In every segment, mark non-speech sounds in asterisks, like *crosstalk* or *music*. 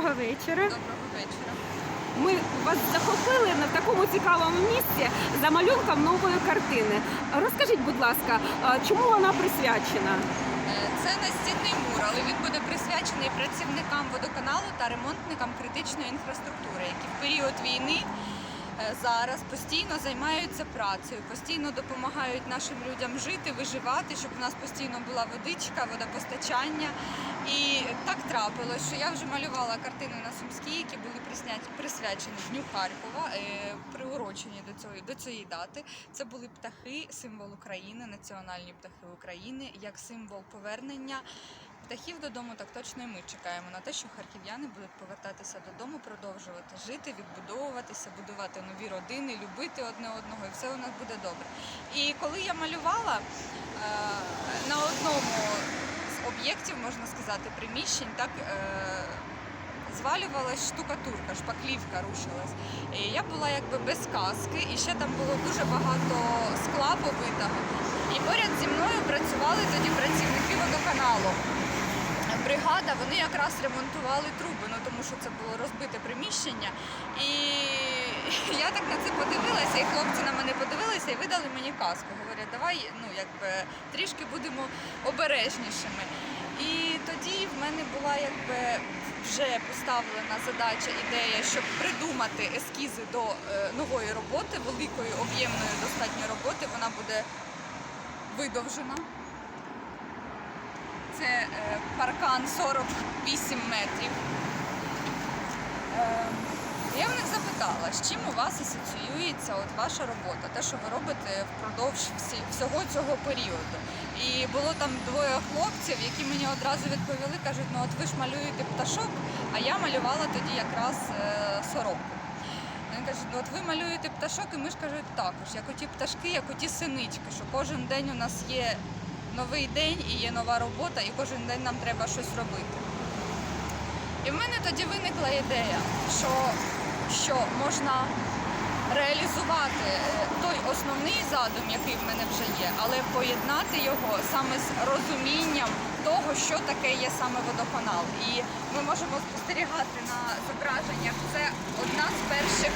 Доброго вечора. Доброго вечора. Ми вас захопили на такому цікавому місці за малюнком нової картини. Розкажіть, будь ласка, чому вона присвячена? Е, Це настінний мур, але він буде присвячений працівникам водоканалу та ремонтникам критичної інфраструктури, які в період війни зараз постійно займаються працею, постійно допомагають нашим людям жити, виживати, щоб у нас постійно була водичка, водопостачання. І так трапилось, що я вже малювала картини на Сумській, які були присняті- присвячені Дню Харкова, е, приурочені до цієї, до цієї дати. Це були птахи, символ України, національні птахи України, як символ повернення птахів додому. Так точно і ми чекаємо на те, що харків'яни будуть повертатися додому, продовжувати жити, відбудовуватися, будувати нові родини, любити одне одного, і все у нас буде добре. І коли я малювала е, на одному з об'єктів, можна сказати, приміщень, так. Е, Звалювалась штукатурка, шпаклівка рушилась. І я була якби без каски, і ще там було дуже багато скла побитого. І поряд зі мною працювали тоді працівники водоканалу. Бригада, вони якраз ремонтували труби, ну тому що це було розбите приміщення. І я так на це подивилася, і хлопці на мене подивилися і видали мені каску. Говорять, давай ну, якби, трішки будемо обережнішими. І тоді в мене була якби вже поставлена задача, ідея, щоб придумати ескізи до е, нової роботи, великої об'ємної достатньо роботи. Вона буде видовжена. Це е, паркан 48 метрів. Е, я в них запитала, з чим у вас асоціюється от ваша робота, те, що ви робите впродовж всього цього періоду. І було там двоє хлопців, які мені одразу відповіли, кажуть, ну от ви ж малюєте пташок, а я малювала тоді якраз е, сороку. Вони кажуть, ну от ви малюєте пташок, і ми ж кажуть також, як оті пташки, як оті синички, що кожен день у нас є новий день і є нова робота, і кожен день нам треба щось робити. І в мене тоді виникла ідея, що, що можна реалізувати той основний задум, який в мене вже є, але поєднати його саме з розумінням того, що таке є саме водоканал. І ми можемо спостерігати на зображеннях. Це одна з перших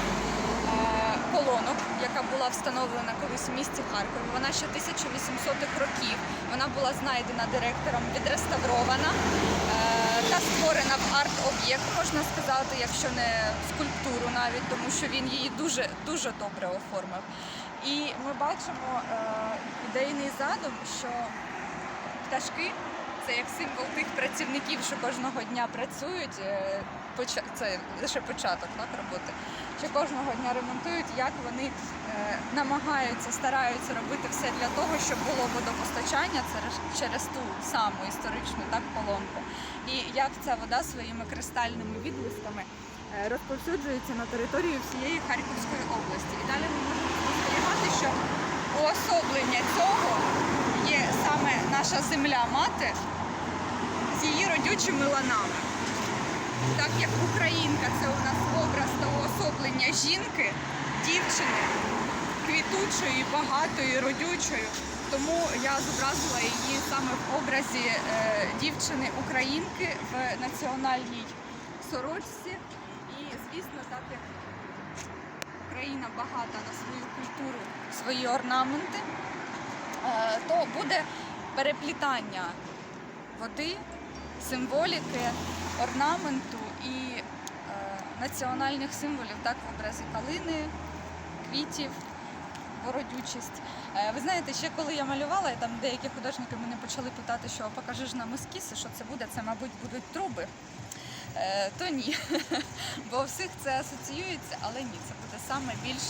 була встановлена колись в місті Харкові. Вона ще 1800-х років. Вона була знайдена директором, відреставрована е, та створена в арт-об'єкт, можна сказати, якщо не скульптуру навіть, тому що він її дуже дуже добре оформив. І ми бачимо е, ідейний задум, що пташки це як символ тих працівників, що кожного дня працюють. е, Це лише початок так, роботи. Що кожного дня ремонтують, як вони е, намагаються, стараються робити все для того, щоб було водопостачання через, ту саму історичну так, колонку. І як ця вода своїми кристальними відблисками е, розповсюджується на територію всієї Харківської області. І далі ми можемо спостерігати, що уособлення цього є саме наша земля-мати з її родючими ланами. Так як українка це у нас образ та уособлення жінки, дівчини, квітучої, багатої, родючої. Тому я зобразила її саме в образі е, дівчини-українки в національній сорочці. І, звісно, так як Україна багата на свою культуру, свої орнаменти, то буде переплітання води, символіки, орнаменту і е, національних символів, так, в образі калини, квітів, бородючість. Е, Ви знаєте, ще коли я малювала, там деякі художники мене почали питати, що покажи ж нам ескізи, що це буде, це, мабуть, будуть труби. Е, То ні, *laughs* бо у всіх це асоціюється, але ні, це буде саме більш,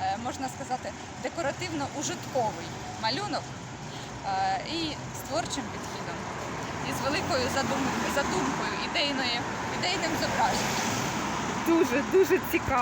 е, можна сказати, декоративно-ужитковий малюнок е, і з творчим підхідом, і з великою задум- задумкою, ідейною, ідейним зображенням. Дуже дуже цікаво.